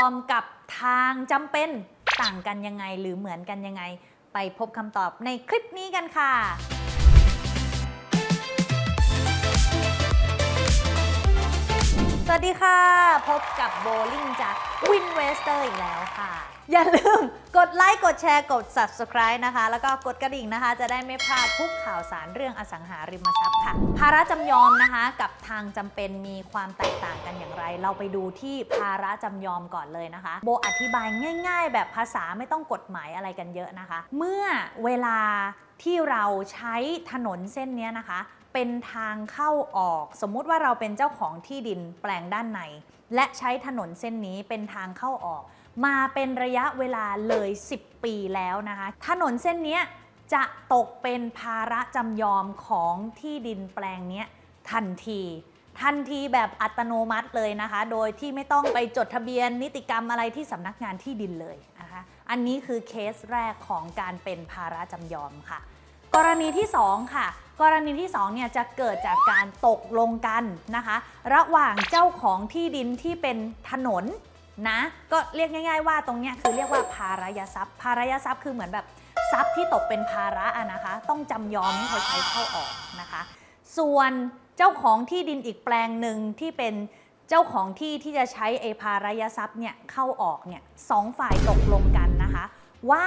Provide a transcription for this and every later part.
อมกับทางจำเป็นต่างกันยังไงหรือเหมือนกันยังไง ไปพบคำตอบในคลิปนี้กันค่ะ สวัสดีค่ะ พบกับโบลิ่งจาก วินเวสเตอร์อีกแล้วค่ะ อย่าลืมกดไลค์กดแชร์กด subscribe นะคะ แล้วก็กดกระดิ่งนะคะ จะได้ไม่พลาดทุกข่าวสารเรื่องอสังหาริมทรัพย์ค่ะ ภาระจำยอมนะคะ กับทางจำเป็นมีความแตกต่างกันอย่างไร เราไปดูที่ภาระจำยอมก่อนเลยนะคะ โบอธิบายง่าย ๆ แบบภาษาไม่ต้องกฎหมายอะไรกันเยอะนะคะ เมื่อเวลาที่เราใช้ถนนเส้นนี้นะคะเป็นทางเข้าออก สมมุติว่าเราเป็นเจ้าของที่ดินแปลงด้านใน และใช้ถนนเส้นนี้เป็นทางเข้าออก มาเป็นระยะเวลาเลย 10 ปีแล้วนะคะ ถนนเส้นนี้จะตกเป็นภาระจำยอมของที่ดินแปลงนี้ทันทีทันทีแบบอัตโนมัติเลยนะคะ โดยที่ไม่ต้องไปจดทะเบียนนิติกรรมอะไรที่สำนักงานที่ดินเลยนะคะ อันนี้คือเคสแรกของการเป็นภาระจำยอมค่ะ กรณีที่ 2 ค่ะ กรณีที่2เนี่ยจะเกิดจากการตกลงกันนะคะ ระหว่างเจ้าของที่ดินที่เป็นถนน นะก็เรียกง่าย ๆ ว่าตรงเนี้ยคือเรียกว่าภาระยทรัพย์ ภาระยทรัพย์คือเหมือนแบบทรัพย์ที่ตกเป็นภาระอะนะคะ ต้องจำยอมให้เขาใช้เข้าออกนะคะ ส่วนเจ้าของที่ดินอีกแปลงหนึ่งที่เป็นเจ้าของที่ที่จะใช้ไอภาระยทรัพย์เนี่ยเข้าออกเนี่ยสองฝ่ายตกลงกันนะคะ ว่า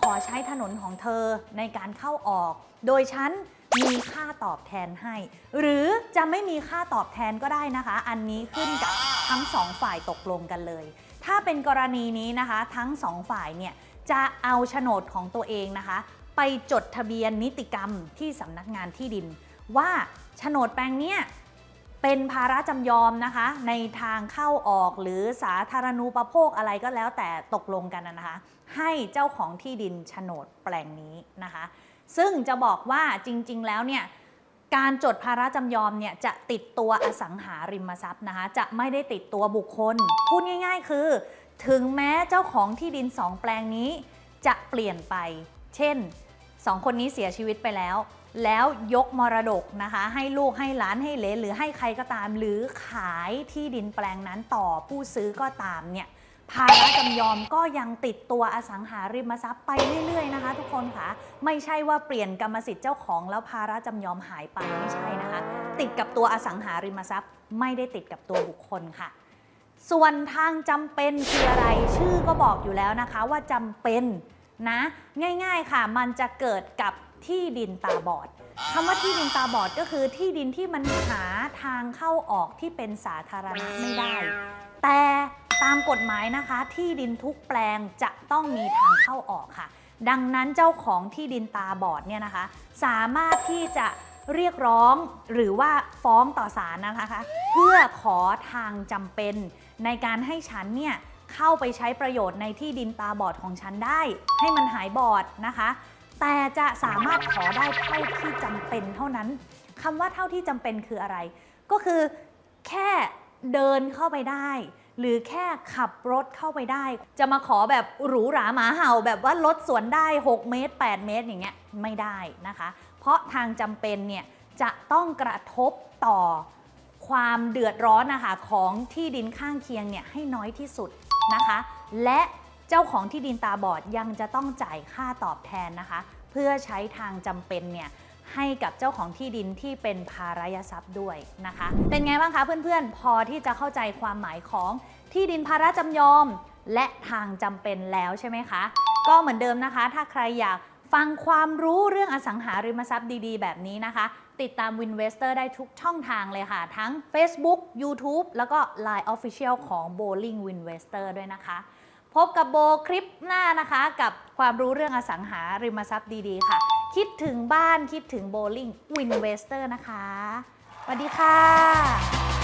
ขอใช้ถนนของเธอในการเข้าออก โดยฉันมีค่าตอบแทนให้ หรือจะไม่มีค่าตอบแทนก็ได้นะคะ อันนี้ขึ้นกับ ทั้งสองฝ่ายตกลงกันเลย ถ้าเป็นกรณีนี้นะคะ ทั้งสองฝ่ายเนี่ยจะเอาโฉนดของตัวเองนะคะ ไปจดทะเบียนนิติกรรมที่สำนักงานที่ดิน ว่าโฉนดแปลงเนี้ยเป็นภาระจำยอมนะคะ ในทางเข้าออกหรือสาธารณูปโภคอะไรก็แล้วแต่ตกลงกันนะนะคะ ให้เจ้าของที่ดินโฉนดแปลงนี้นะคะ ซึ่งจะบอกว่าจริง ๆ แล้วเนี่ย การจดภาระจำยอมเนี่ยจะติดตัวอสังหาริมทรัพย์นะคะ จะไม่ได้ติดตัวบุคคล พูดง่ายๆ คือ ถึงแม้เจ้าของที่ดินสองแปลงนี้ จะเปลี่ยนไป เช่นสองคนนี้เสียชีวิตไปแล้ว แล้วยกมรดกนะคะ ให้ลูกให้หลานให้เลนหรือให้ใครก็ตาม หรือขายที่ดินแปลงนั้นต่อผู้ซื้อก็ตามเนี่ย ภาระจำยอมก็ยังติดตัวอสังหาริมทรัพย์ไปเรื่อย ๆ นะคะ ทุกคนค่ะ ไม่ใช่ว่าเปลี่ยนกรรมสิทธิ์เจ้าของแล้วภาระจำยอมหายไปไม่ใช่นะคะ ติดกับตัวอสังหาริมทรัพย์ ไม่ได้ติดกับตัวบุคคลค่ะ ส่วนทางจำเป็นคืออะไรชื่อก็บอกอยู่แล้วนะคะว่าจำเป็นนะ ง่ายๆค่ะ มันจะเกิดกับที่ดินตาบอดคำว่าที่ดินตาบอดก็คือที่ดินที่มันหาทางเข้าออกที่เป็นสาธารณะไม่ได้ แต่ ตามกฎหมายนะคะ ที่ดินทุกแปลงจะต้องมีทางเข้าออกค่ะ ดังนั้นเจ้าของที่ดินตาบอดเนี่ยนะคะ สามารถที่จะเรียกร้องหรือว่าฟ้องต่อศาลนะคะ เพื่อขอทางจำเป็น ในการให้ฉันเนี่ยเข้าไปใช้ประโยชน์ในที่ดินตาบอดของฉันได้ ให้มันหายบอดนะคะ แต่จะสามารถขอได้เท่าที่จำเป็นเท่านั้นคำว่าเท่าที่จำเป็นคืออะไร ก็คือแค่เดินเข้าไปได้ หรือแค่ขับรถเข้าไปได้ จะมาขอแบบหรูหราหมาเห่าแบบว่ารถสวนได้ 6 เมตร 8 เมตรอย่างเงี้ยไม่ได้นะคะ เพราะทางจำเป็นเนี่ยจะต้องกระทบต่อความเดือดร้อนนะคะของที่ดินข้างเคียงเนี่ยให้น้อยที่สุดนะคะ และเจ้าของที่ดินตาบอดยังจะต้องจ่ายค่าตอบแทนนะคะ เพื่อใช้ทางจำเป็นเนี่ย ให้กับเจ้าของที่ดินที่เป็นภาระยทรัพย์ด้วยนะคะ เป็นไงบ้างคะเพื่อนๆ พอที่จะเข้าใจความหมายของที่ดินภาระจำยอม และทางจำเป็นแล้วใช่ไหมคะ ก็เหมือนเดิมนะคะ ถ้าใครอยากฟังความรู้เรื่องอสังหาริมทรัพย์ดีๆ แบบนี้นะคะ ติดตาม Winvestor ได้ทุกช่องทางเลยค่ะ ทั้ง Facebook YouTube แล้วก็ Line Official ของ Bowling Winvestor ด้วยนะคะ พบกับโบคลิปหน้านะคะ กับความรู้เรื่องอสังหาริมทรัพย์ดีๆ ค่ะ คิดถึงบ้านคิดถึงโบลิ่งวินเวสเตอร์นะคะสวัสดีค่ะ